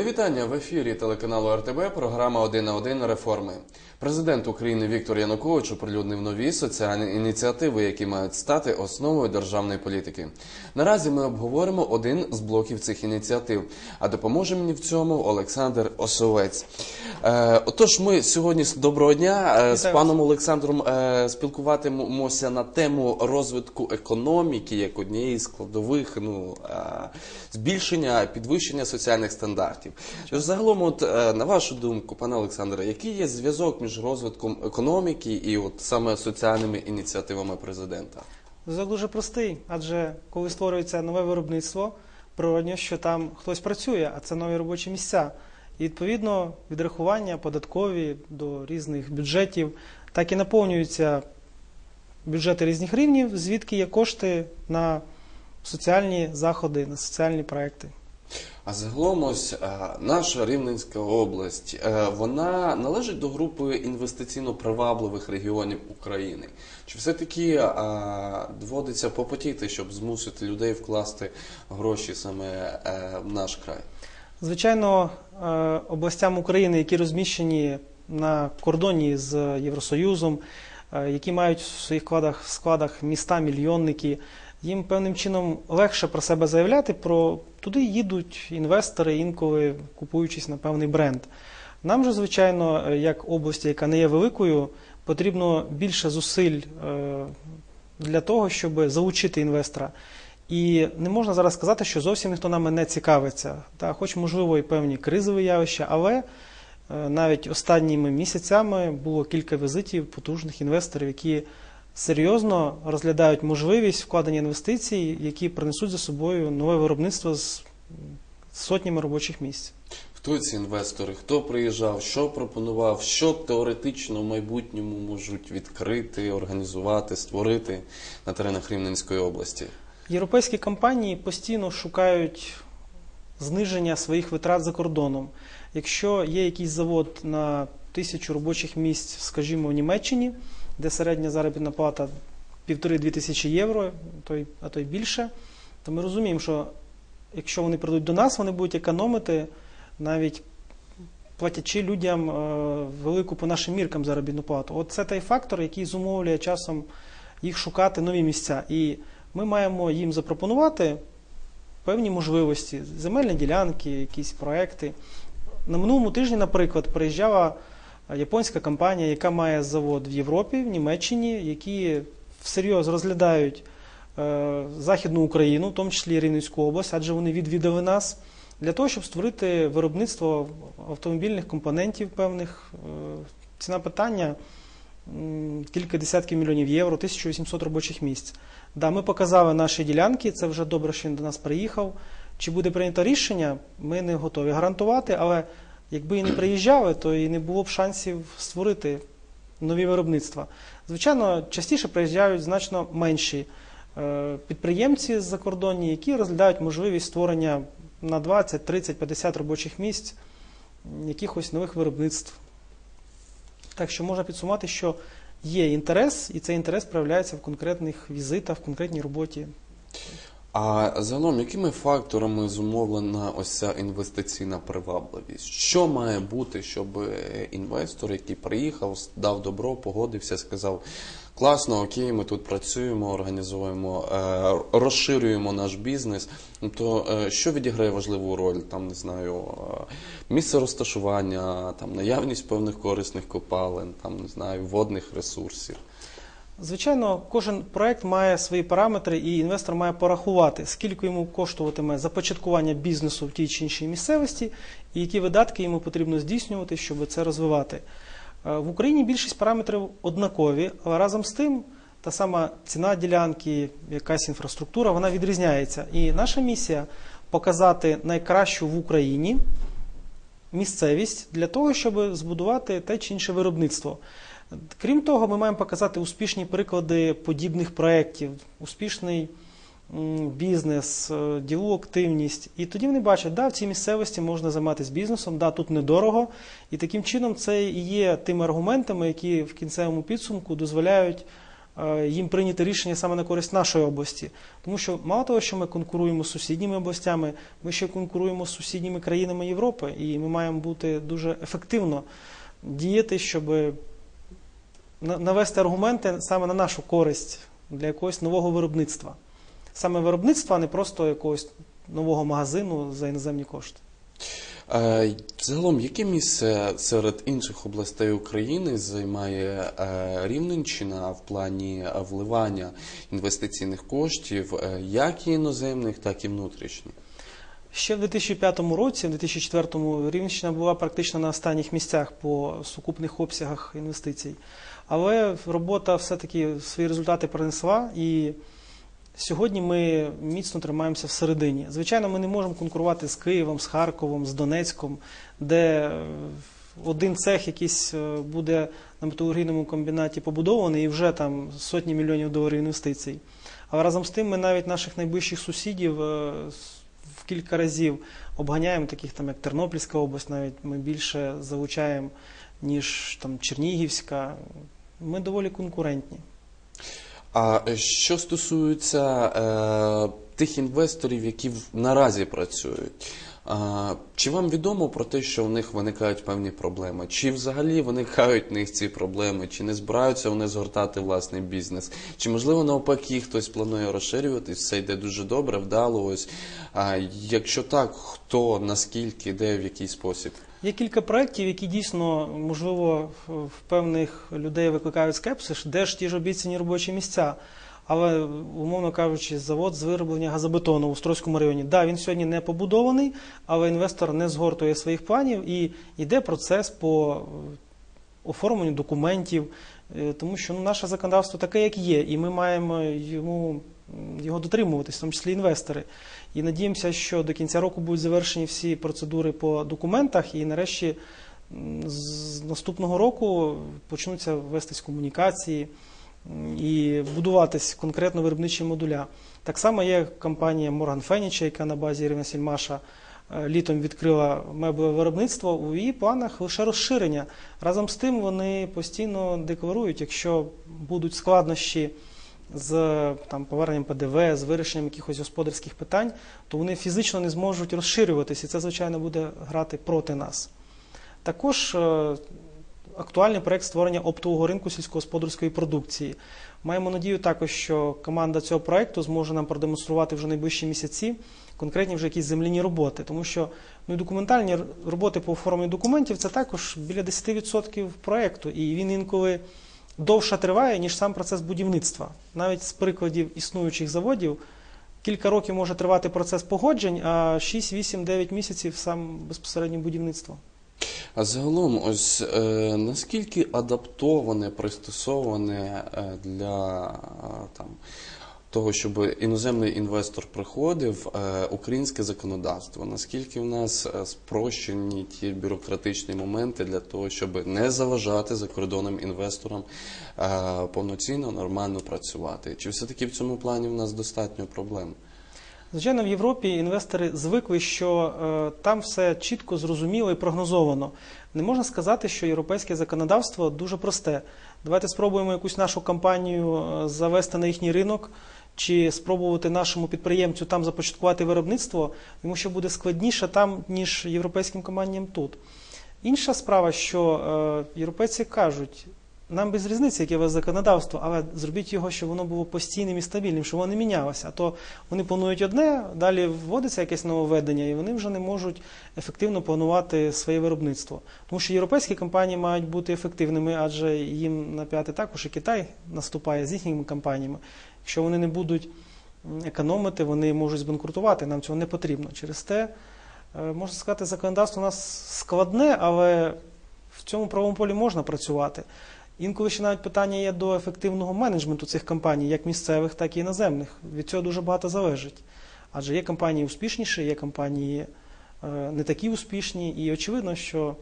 Мої вітання в ефірі телеканалу РТБ. Програма «Один на один реформи. Президент України Віктор Янукович оприлюднив нові соціальні ініціативи, які мають стати основою державної політики. Наразі ми обговоримо один з блоків цих ініціатив. А допоможе мені в цьому Олександр Осовець. Е, отож, ми сьогодні з доброго дня е, з паном Олександром е, спілкуватимемося на тему розвитку економіки як однієї з складових ну, е, збільшення, підвищення соціальних стандартів. Тож загалом, от, е, на вашу думку, пане Олександре, який є зв'язок між розвитком економіки і от саме соціальними ініціативами президента? Зв'язок дуже простий, адже коли створюється нове виробництво, природньо, що там хтось працює, а це нові робочі місця. І відповідно відрахування податкові до різних бюджетів, так і наповнюються бюджети різних рівнів, звідки є кошти на соціальні заходи, на соціальні проекти. А загалом ось е, наша Рівненська область, е, вона належить до групи інвестиційно привабливих регіонів України. Чи все-таки е, доводиться попотіти, щоб змусити людей вкласти гроші саме в наш край? Звичайно, областям України, які розміщені на кордоні з Євросоюзом, які мають в своїх складах, складах міста, мільйонники, їм певним чином легше про себе заявляти, про туди їдуть інвестори, інколи купуючись на певний бренд. Нам же, звичайно, як області, яка не є великою, потрібно більше зусиль е, для того, щоб залучити інвестора. І не можна зараз сказати, що зовсім ніхто нами не цікавиться. Та, хоч, можливо, і певні кризові явища, але е, навіть останніми місяцями було кілька візитів потужних інвесторів, які серйозно розглядають можливість вкладення інвестицій, які принесуть за собою нове виробництво з сотнями робочих місць. Хто ці інвестори? Хто приїжджав? Що пропонував? Що теоретично в майбутньому можуть відкрити, організувати, створити на теренах Рівненської області? Європейські компанії постійно шукають зниження своїх витрат за кордоном. Якщо є якийсь завод на тисячу робочих місць, скажімо, в Німеччині, де середня заробітна плата півтори-дві тисячі євро, а то й більше, то ми розуміємо, що якщо вони прийдуть до нас, вони будуть економити навіть платячи людям е, велику по нашим міркам заробітну плату. От це той фактор, який зумовлює часом їх шукати нові місця. І ми маємо їм запропонувати певні можливості, земельні ділянки, якісь проекти. На минулому тижні, наприклад, приїжджала японська компанія, яка має завод в Європі, в Німеччині, які всерйоз розглядають е, Західну Україну, в тому числі Рівненську область, адже вони відвідали нас для того, щоб створити виробництво автомобільних компонентів певних. Е, Ціна питання кілька десятків мільйонів євро, 1800 робочих місць. Да, ми показали наші ділянки, це вже добре, що він до нас приїхав. Чи буде прийнято рішення, ми не готові гарантувати, але якби і не приїжджали, то і не було б шансів створити нові виробництва. Звичайно, частіше приїжджають значно менші е, підприємці з-за кордоні, які розглядають можливість створення на 20, 30, 50 робочих місць якихось нових виробництв. Так що можна підсумувати, що є інтерес, і цей інтерес проявляється в конкретних візитах, в конкретній роботі. А загалом, якими факторами зумовлена ось ця інвестиційна привабливість? Що має бути, щоб е, інвестор, який приїхав, дав добро, погодився, сказав: класно, окей, ми тут працюємо, організуємо, е, розширюємо наш бізнес. То е, що відіграє важливу роль? Там не знаю, місце розташування, там наявність певних корисних копалин, там не знаю, водних ресурсів. Звичайно, кожен проект має свої параметри, і інвестор має порахувати, скільки йому коштуватиме започаткування бізнесу в тій чи іншій місцевості, і які видатки йому потрібно здійснювати, щоб це розвивати. Е, В Україні більшість параметрів однакові, але разом з тим та сама ціна ділянки, якась інфраструктура, вона відрізняється. І наша місія показати найкращу в Україні місцевість для того, щоб збудувати те чи інше виробництво. Крім того, ми маємо показати успішні приклади подібних проєктів, успішний бізнес, е, ділову активність. І тоді вони бачать, да, в цій місцевості можна займатися бізнесом, да, тут недорого. І таким чином це і є тими аргументами, які в кінцевому підсумку дозволяють е, їм прийняти рішення саме на користь нашої області. Тому що мало того, що ми конкуруємо з сусідніми областями, ми ще конкуруємо з сусідніми країнами Європи, і ми маємо бути дуже ефективно діяти, щоб навести аргументи саме на нашу користь для якогось нового виробництва. Саме виробництва, а не просто якогось нового магазину за іноземні кошти. Е, Загалом, яке місце серед інших областей України займає е, Рівненщина в плані вливання інвестиційних коштів, е, як і іноземних, так і внутрішніх? Ще в 2005 році, в 2004 Рівненщина була практично на останніх місцях по сукупних обсягах інвестицій. Але робота все-таки свої результати принесла, і сьогодні ми міцно тримаємося всередині. Звичайно, ми не можемо конкурувати з Києвом, з Харковом, з Донецьком, де е, один цех якийсь е, буде на металургійному комбінаті побудований і вже там сотні мільйонів доларів інвестицій. Але разом з тим ми навіть наших найближчих сусідів е, в кілька разів обганяємо, таких там як Тернопільська область, навіть ми більше залучаємо, ніж там Чернігівська. Ми доволі конкурентні. А що стосується е, тих інвесторів, які в- наразі працюють, чи вам відомо про те, що в них виникають певні проблеми? Чи взагалі виникають в них ці проблеми? Чи не збираються вони згортати власний бізнес? Чи можливо навпаки хтось планує розширюватись, все йде дуже добре, вдало ось. А якщо так, хто, наскільки, де, в який спосіб? Є кілька проєктів, які дійсно, можливо, в певних людей викликають скепсис, де ж ті ж обіцяні робочі місця. Але, умовно кажучи, завод з вироблення газобетону у Острозькому районі. Да, він сьогодні не побудований, але інвестор не згортує своїх планів і йде процес по е, оформленню документів, е, тому що ну, наше законодавство таке, як є, і ми маємо йому, його дотримуватись, в тому числі інвестори. І надіємося, що до кінця року будуть завершені всі процедури по документах, і нарешті з наступного року почнуться вестись комунікації і будуватись конкретно виробничі модуля. Так само є компанія Morgan Furniture, яка на базі Ірина Сільмаша е, літом відкрила меблеве виробництво. У її планах лише розширення. Разом з тим вони постійно декларують, якщо будуть складнощі з там, поверненням ПДВ, з вирішенням якихось господарських питань, то вони фізично не зможуть розширюватися, і це, звичайно, буде грати проти нас. Також е, актуальний проект створення оптового ринку сільськогосподарської продукції. Маємо надію також, що команда цього проекту зможе нам продемонструвати вже найближчі місяці конкретні вже якісь земляні роботи, тому що ну, документальні роботи по оформленню документів це також біля 10% проекту, і він інколи довше триває, ніж сам процес будівництва. Навіть з прикладів існуючих заводів кілька років може тривати процес погоджень, а 6, 8, 9 місяців сам безпосередньо будівництво. А загалом, ось е, наскільки адаптоване, пристосоване е, для е, там, того, щоб іноземний інвестор приходив, українське законодавство? Наскільки в нас спрощені ті бюрократичні моменти для того, щоб не заважати закордонним інвесторам повноцінно, нормально працювати? Чи все-таки в цьому плані в нас достатньо проблем? Звичайно, в Європі інвестори звикли, що е, там все чітко, зрозуміло і прогнозовано. Не можна сказати, що європейське законодавство дуже просте. Давайте спробуємо якусь нашу компанію е, завести на їхній ринок, чи спробувати нашому підприємцю там започаткувати виробництво, йому ще буде складніше там, ніж європейським компаніям тут. Інша справа, що е, європейці кажуть, нам без різниці, яке у вас законодавство, але зробіть його, щоб воно було постійним і стабільним, щоб воно не мінялося. А то вони планують одне, далі вводиться якесь нововведення, і вони вже не можуть ефективно планувати своє виробництво. Тому що європейські компанії мають бути ефективними, адже їм на п'яти також і Китай наступає з їхніми компаніями. Якщо вони не будуть економити, вони можуть збанкрутувати. Нам цього не потрібно. Через те, е, можна сказати, законодавство у нас складне, але в цьому правовому полі можна працювати. Інколи ще навіть питання є до ефективного менеджменту цих компаній, як місцевих, так і іноземних. Від цього дуже багато залежить. Адже є компанії успішніші, є компанії е, не такі успішні, і очевидно, що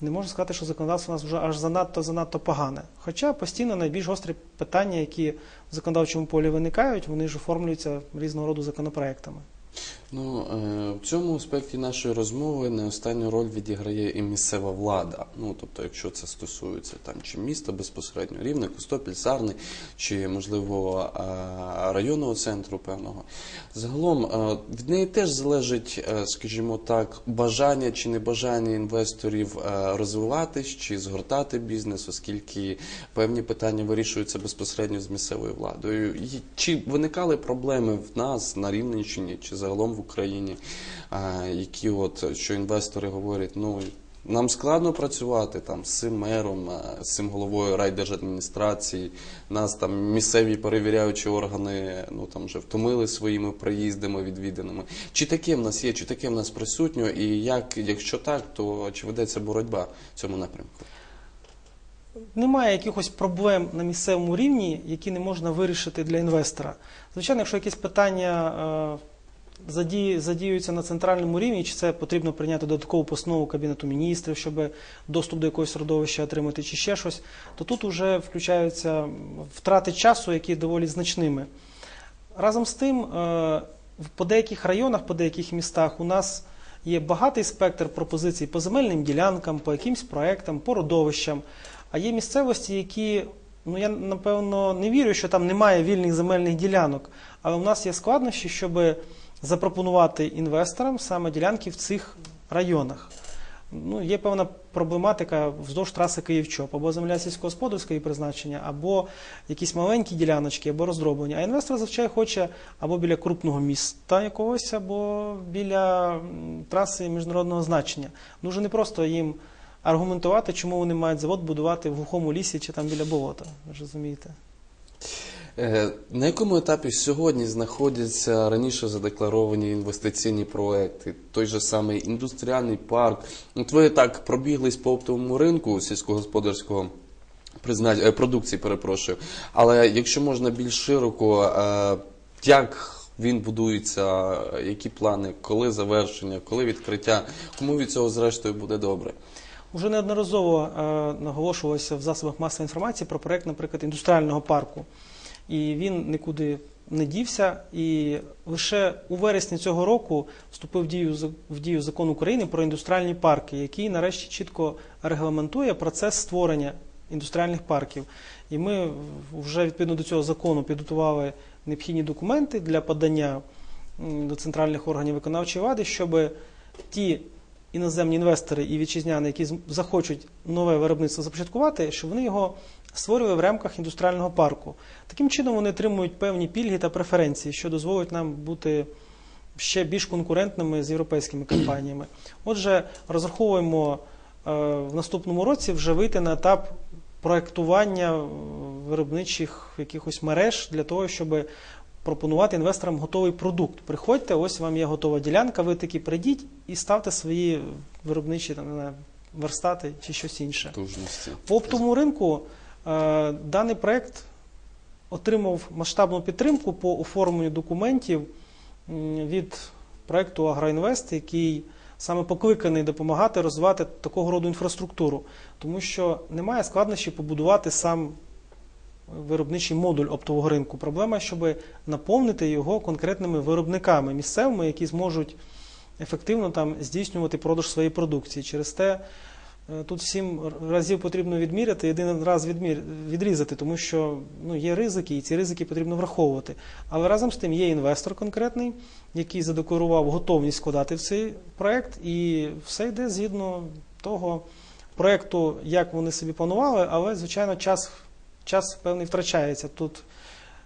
не можна сказати, що законодавство у нас вже аж занадто занадто погане. Хоча постійно найбільш гострі питання, які в законодавчому полі виникають, вони ж оформлюються різного роду законопроектами. Ну, е, в цьому аспекті нашої розмови не останню роль відіграє і місцева влада. Ну, тобто, якщо це стосується там чи міста безпосередньо, рівне, Костопіль, Сарни, чи можливо е, районного центру певного. Загалом е, від неї теж залежить, скажімо так, бажання чи небажання інвесторів розвиватись чи згортати бізнес, оскільки певні питання вирішуються безпосередньо з місцевою владою. Чи виникали проблеми в нас на Рівненщині чи загалом в Україні, які от що інвестори говорять, ну. Нам складно працювати там з цим мером, з цим головою райдержадміністрації. Нас там місцеві перевіряючі органи ну там вже втомили своїми приїздами, відвіданими. Чи таке в нас є, чи таке в нас присутньо, і як, якщо так, то чи ведеться боротьба в цьому напрямку? Немає якихось проблем на місцевому рівні, які не можна вирішити для інвестора. Звичайно, якщо якісь питання е, задіюються на центральному рівні, чи це потрібно прийняти додаткову постанову Кабінету міністрів, щоб доступ до якогось родовища отримати, чи ще щось, то тут вже включаються втрати часу, які доволі значними. Разом з тим, е, в- по деяких районах, по деяких містах у нас є багатий спектр пропозицій по земельним ділянкам, по якимсь проектам, по родовищам. А є місцевості, які, ну я напевно не вірю, що там немає вільних земельних ділянок, але у нас є складнощі, щоб запропонувати інвесторам саме ділянки в цих районах. Ну, є певна проблематика вздовж траси Київ-Чоп, або земля сільськогосподарської призначення, або якісь маленькі діляночки, або роздроблення. А інвестор зазвичай хоче або біля крупного міста якогось, або біля траси міжнародного значення. Дуже непросто їм аргументувати, чому вони мають завод будувати в глухому лісі чи там біля болота. Розумієте? Е, На якому етапі сьогодні знаходяться раніше задекларовані інвестиційні проекти? Той же самий індустріальний парк. От ви так пробіглись по оптовому ринку сільськогосподарського е, продукції, перепрошую. Але якщо можна більш широко, е, як він будується, які плани, коли завершення, коли відкриття, кому від цього зрештою буде добре? Уже неодноразово наголошувалося в засобах масової інформації про проект, наприклад, індустріального парку. І він нікуди не дівся. І лише у вересні цього року вступив в дію, в дію закон України про індустріальні парки, який нарешті чітко регламентує процес створення індустріальних парків. І ми вже відповідно до цього закону підготували необхідні документи для подання до центральних органів виконавчої влади, щоб ті іноземні інвестори і вітчизняни, які захочуть нове виробництво започаткувати, щоб вони його створювали в рамках індустріального парку. Таким чином вони отримують певні пільги та преференції, що дозволить нам бути ще більш конкурентними з європейськими компаніями. Отже, розраховуємо е, в наступному році вже вийти на етап проектування е, виробничих якихось мереж для того, щоб пропонувати інвесторам готовий продукт. Приходьте, ось вам є готова ділянка, ви таки прийдіть і ставте свої виробничі там, верстати чи щось інше. Тужності. По оптовому ринку даний проект отримав масштабну підтримку по оформленню документів від проекту Агроінвест, який саме покликаний допомагати розвивати такого роду інфраструктуру, тому що немає складнощів побудувати сам виробничий модуль оптового ринку. Проблема, щоб наповнити його конкретними виробниками місцевими, які зможуть ефективно там здійснювати продаж своєї продукції. Через те е, тут сім разів потрібно відміряти, один раз відмір... відрізати, тому що ну, є ризики, і ці ризики потрібно враховувати. Але разом з тим є інвестор конкретний, який задекларував готовність складати в цей проект, і все йде згідно того проекту, як вони собі планували, але, звичайно, час, час певний втрачається. Тут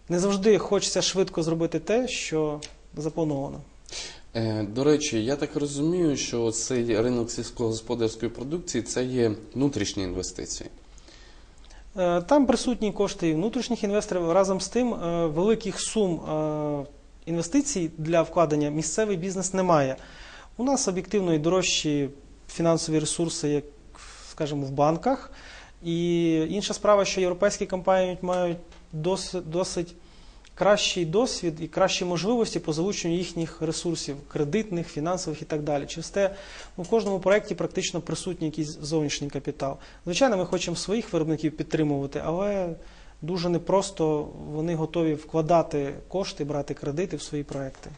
не завжди хочеться швидко зробити те, що заплановано. Е, До речі, я так розумію, що цей ринок сільськогосподарської продукції це є внутрішні інвестиції. Е, Там присутні кошти і внутрішніх інвесторів. Разом з тим, е, великих сум інвестицій для вкладення місцевий бізнес немає. У нас об'єктивно і дорожчі фінансові ресурси, як, скажімо, в банках. І інша справа, що європейські компанії мають досить, досить кращий досвід і кращі можливості по залученню їхніх ресурсів, кредитних, фінансових і так далі. Через те ну, в кожному проєкті практично присутній якийсь зовнішній капітал. Звичайно, ми хочемо своїх виробників підтримувати, але дуже непросто вони готові вкладати кошти, брати кредити в свої проекти.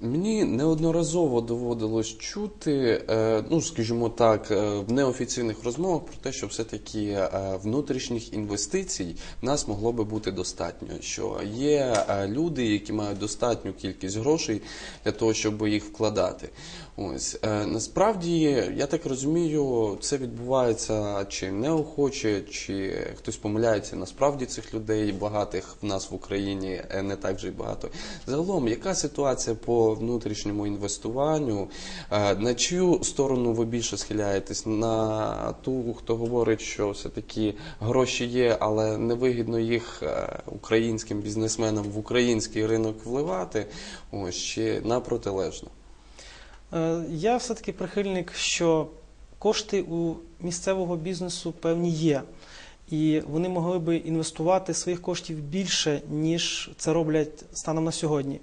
Мені неодноразово доводилось чути, е, ну скажімо так, е, в неофіційних розмовах про те, що все-таки е, внутрішніх інвестицій нас могло би бути достатньо. Що є люди, які мають достатню кількість грошей для того, щоб їх вкладати. Ось е, насправді, я так розумію, це відбувається чи неохоче, чи хтось помиляється. Насправді цих людей багатих в нас в Україні е, не так вже й багато. Загалом, яка ситуація по внутрішньому інвестуванню? Е, На чию сторону ви більше схиляєтесь? На ту, хто говорить, що все-таки гроші є, але невигідно їх українським бізнесменам в український ринок вливати, ось чи на протилежно? Е, Я все-таки прихильник, що кошти у місцевого бізнесу певні є. І вони могли би інвестувати своїх коштів більше, ніж це роблять станом на сьогодні.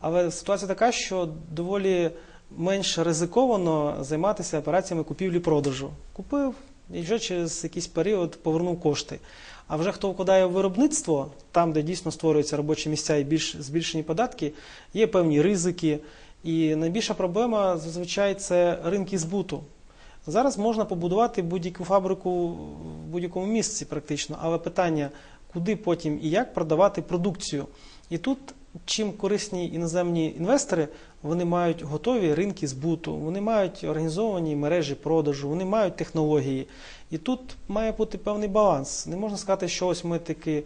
Але ситуація така, що доволі менш ризиковано займатися операціями купівлі-продажу. Купив і вже через якийсь період повернув кошти. А вже хто вкладає в виробництво, там, де дійсно створюються робочі місця і більш збільшені податки, є певні ризики. І найбільша проблема зазвичай це ринки збуту. Зараз можна побудувати будь-яку фабрику в будь-якому місці практично, але питання, куди потім і як продавати продукцію. І тут чим корисні іноземні інвестори, вони мають готові ринки збуту, вони мають організовані мережі продажу, вони мають технології. І тут має бути певний баланс. Не можна сказати, що ось ми таки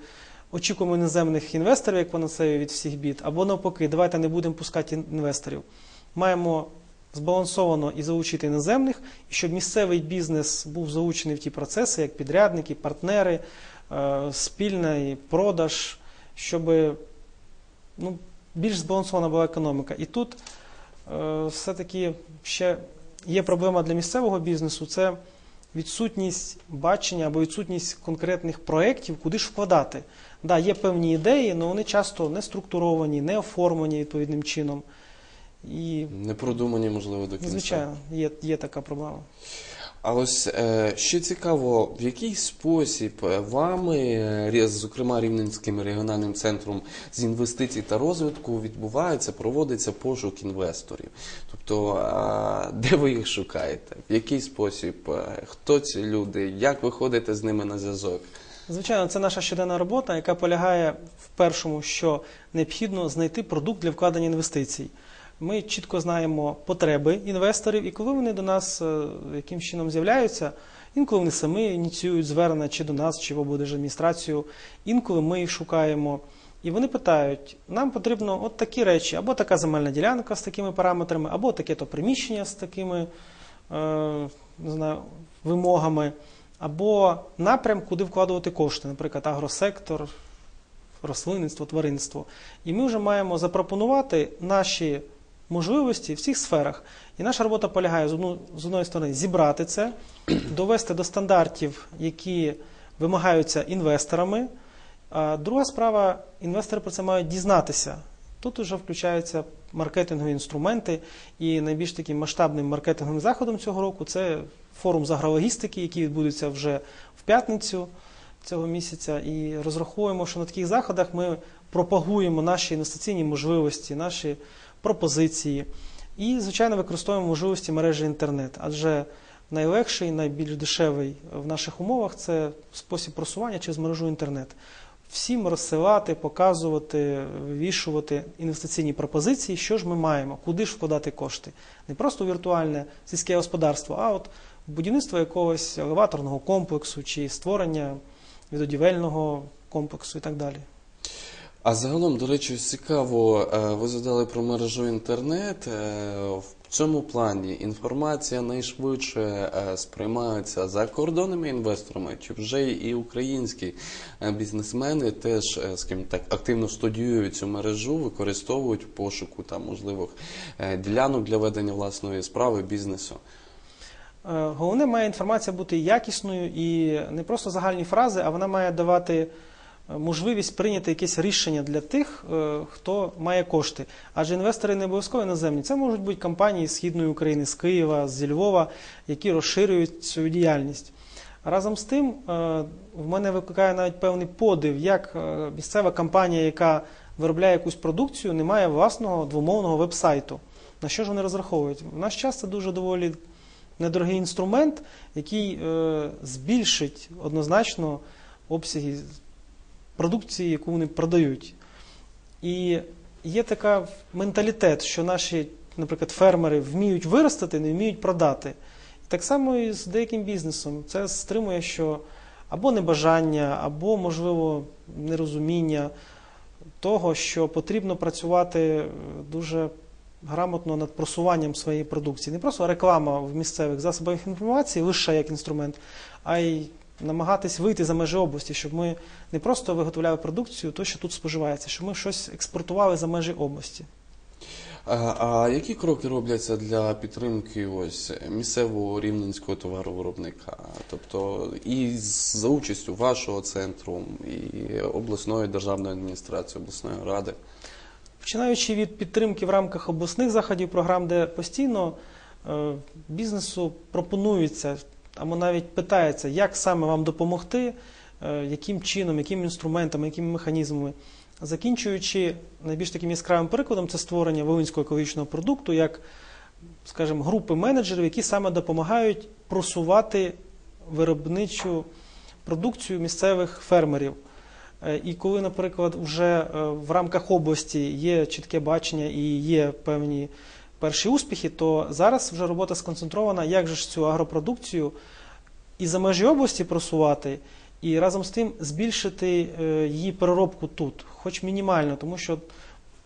очікуємо іноземних інвесторів, як панацею від всіх бід, або навпаки, давайте не будемо пускати інвесторів. Маємо збалансовано і залучити іноземних, і щоб місцевий бізнес був залучений в ті процеси, як підрядники, партнери, е, спільний продаж, щоб ну, більш збалансована була економіка. І тут е, все-таки ще є проблема для місцевого бізнесу це відсутність бачення або відсутність конкретних проєктів, куди ж вкладати. Да, є певні ідеї, але вони часто не структуровані, не оформлені відповідним чином. І, Не продумані, можливо, до кінця. звичайно, є, є така проблема. А ось е, ще цікаво, в який спосіб е, вами, е, зокрема Рівненським регіональним центром з інвестицій та розвитку, відбувається, проводиться пошук інвесторів. Тобто, де ви їх шукаєте? В який спосіб? Хто ці люди? Як ви ходите з ними на зв'язок? Звичайно, це наша щоденна робота, яка полягає в першому, що необхідно знайти продукт для вкладення інвестицій. Ми чітко знаємо потреби інвесторів, і коли вони до нас е, яким чином з'являються, інколи вони самі ініціюють звернення чи до нас, чи в облдержадміністрацію, інколи ми їх шукаємо. І вони питають: нам потрібно от такі речі, або така земельна ділянка з такими параметрами, або таке-то приміщення з такими е, не знаю, вимогами, або напрям, куди вкладувати кошти, наприклад, агросектор, рослинництво, тваринство. І ми вже маємо запропонувати наші можливості в всіх сферах. І наша робота полягає з, одну, з одної сторони зібрати це, довести до стандартів, які вимагаються інвесторами. А друга справа, інвестори про це мають дізнатися. Тут вже включаються маркетингові інструменти, і найбільш таким масштабним маркетинговим заходом цього року це форум з агрологістики, який відбудеться вже в п'ятницю цього місяця. І розраховуємо, що на таких заходах ми пропагуємо наші інвестиційні можливості, наші пропозиції. І, звичайно, використовуємо можливості мережі інтернет, адже найлегший, найбільш дешевий в наших умовах це спосіб просування через мережу інтернет. Всім розсилати, показувати, вивішувати інвестиційні пропозиції, що ж ми маємо, куди ж вкладати кошти. Не просто віртуальне сільське господарство, а от будівництво якогось елеваторного комплексу чи створення відодівельного комплексу і так далі. А загалом, до речі, цікаво, е, ви задали про мережу інтернет. Е, В цьому плані інформація найшвидше е, сприймається за кордонними інвесторами, чи вже і українські бізнесмени теж, е, скажімо так, активно студіюють цю мережу, використовують пошуку там можливих ділянок для ведення власної справи бізнесу. Головне має інформація бути якісною і не просто загальні фрази, а вона має давати можливість прийняти якесь рішення для тих, е, хто має кошти. Адже інвестори не обов'язково іноземні. Це можуть бути компанії з Східної України, з Києва, зі Львова, які розширюють свою діяльність. Разом з тим, е, в мене викликає навіть певний подив, як е, місцева компанія, яка виробляє якусь продукцію, не має власного двомовного веб-сайту. На що ж вони розраховують? В наш час це дуже доволі недорогий інструмент, який е, збільшить однозначно обсяги продукції, яку вони продають. І є така менталітет, що наші, наприклад, фермери вміють виростити, не вміють продати. І так само і з деяким бізнесом. Це стримує, що або небажання, або, можливо, нерозуміння того, що потрібно працювати е, дуже грамотно над просуванням своєї продукції. Не просто реклама в місцевих засобах інформації лише як інструмент, а й намагатись вийти за межі області, щоб ми не просто виготовляли продукцію, то, що тут споживається, щоб ми щось експортували за межі області. А, а які кроки робляться для підтримки ось місцевого рівненського товаровиробника? Тобто і за участю вашого центру, і обласної державної адміністрації, обласної ради? Починаючи від підтримки в рамках обласних заходів, програм, де постійно е, бізнесу пропонується або навіть питається, як саме вам допомогти, е, яким чином, якими інструментами, якими механізмами. Закінчуючи найбільш таким яскравим прикладом, це створення волинського екологічного продукту, як, скажімо, групи менеджерів, які саме допомагають просувати виробничу продукцію місцевих фермерів. Е, І коли, наприклад, вже е, в рамках області є чітке бачення і є певні перші успіхи, то зараз вже робота сконцентрована, як же ж цю агропродукцію і за межі області просувати, і разом з тим збільшити е, її переробку тут, хоч мінімально, тому що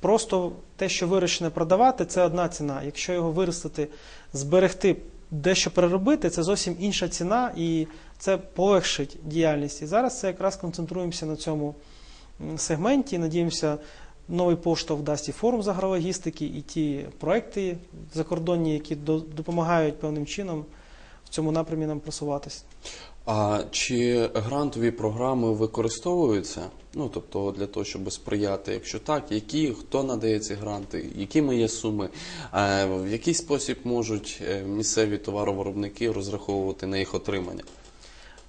просто те, що вирощене продавати, це одна ціна. Якщо його виростити, зберегти, дещо переробити, це зовсім інша ціна, і це полегшить діяльність. І зараз це якраз концентруємося на цьому сегменті. Надіємося, новий поштовх дасть і форум з агрологістики, і ті проекти закордонні, які допомагають певним чином в цьому напрямі нам просуватися. А чи грантові програми використовуються? Ну тобто для того, щоб сприяти, якщо так, які хто надає ці гранти, якими є суми, в який спосіб можуть е, місцеві товаровиробники розраховувати на їх отримання?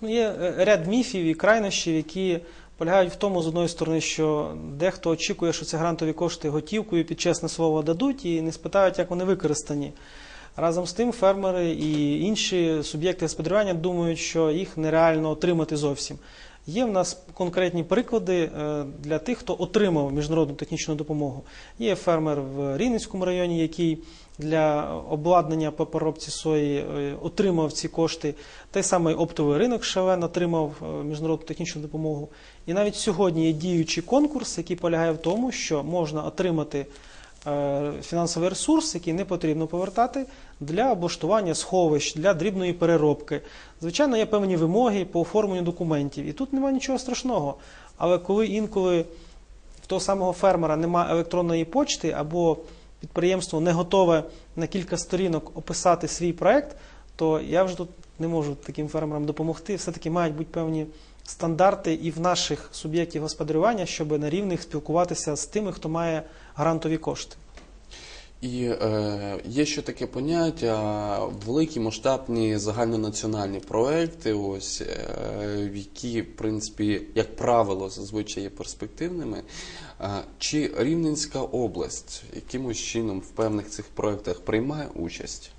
Ну, є е, ряд міфів і крайнощів, які полягають в тому, з одної сторони, що дехто очікує, що ці грантові кошти готівкою під чесне слово дадуть і не спитають, як вони використані. Разом з тим, фермери і інші суб'єкти господарювання думають, що їх нереально отримати зовсім. Є в нас конкретні приклади е, для тих, хто отримав міжнародну технічну допомогу. Є фермер в Рівненському районі, який для обладнання по переробці сої е, отримав ці кошти. Той самий оптовий ринок Шевен отримав е, міжнародну технічну допомогу. І навіть сьогодні є діючий конкурс, який полягає в тому, що можна отримати фінансовий ресурс, який не потрібно повертати для облаштування сховищ, для дрібної переробки. Звичайно, є певні вимоги по оформленню документів, і тут немає нічого страшного. Але коли інколи в того самого фермера немає електронної почти або підприємство не готове на кілька сторінок описати свій проект, то я вже тут не можу таким фермерам допомогти. Все-таки мають бути певні стандарти і в наших суб'єктів господарювання, щоб на рівних спілкуватися з тими, хто має грантові кошти. І е, є ще таке поняття великі масштабні загальнонаціональні проекти, ось е, які, в принципі, як правило, зазвичай є перспективними. Е, чи Рівненська область якимось чином в певних цих проектах приймає участь?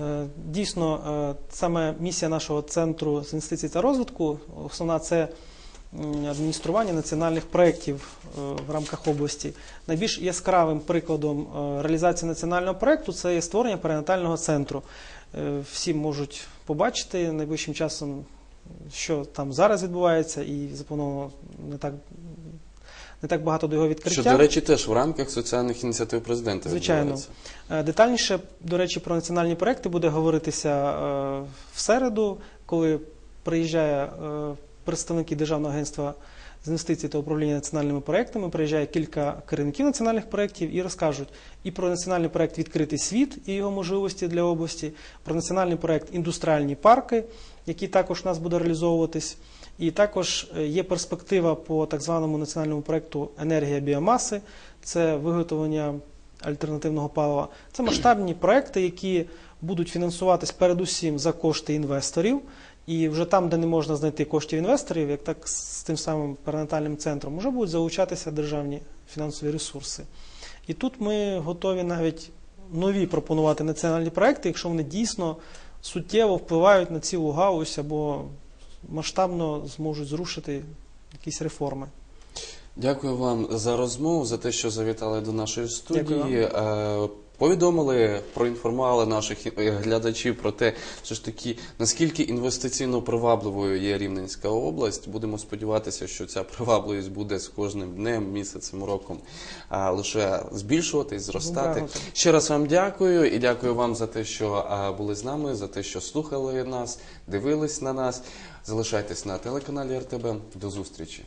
Е, Дійсно, е, саме місія нашого центру з інвестицій та розвитку, основна це адміністрування національних проєктів е, в рамках області. Найбільш яскравим прикладом реалізації національного проєкту це є створення перинатального центру. Всі можуть побачити найближчим часом, що там зараз відбувається, і заплановано не так, не так багато до його відкриття. Що, до речі, теж в рамках соціальних ініціатив президента Звичайно. Е, Детальніше, до речі, про національні проекти буде говоритися е, в середу, коли приїжджає е, представники Державного агентства з інвестицій та управління національними проектами, приїжджає кілька керівників національних проєктів і розкажуть і про національний проект Відкритий світ і його можливості для області, про національний проект Індустріальні парки, який також у нас буде реалізовуватись. І також е, є перспектива по так званому національному проекту Енергія біомаси, це виготовлення альтернативного палива. Це масштабні проекти, які будуть фінансуватись передусім за кошти інвесторів. І вже там, де не можна знайти коштів інвесторів, як так з тим самим перинатальним центром, вже будуть залучатися державні фінансові ресурси. І тут ми готові навіть нові пропонувати національні проекти, якщо вони дійсно суттєво впливають на цілу галузь або масштабно зможуть зрушити якісь реформи. Дякую вам за розмову, за те, що завітали до нашої Дякую студії. Е, Повідомили, проінформували наших е, глядачів про те, що ж таки наскільки інвестиційно привабливою є Рівненська область. Будемо сподіватися, що ця привабливість буде з кожним днем, місяцем, роком а, лише збільшуватись, зростати. Добре. Ще раз вам дякую і дякую вам за те, що а, були з нами, за те, що слухали нас, дивились на нас. Залишайтесь на телеканалі РТБ. До зустрічі.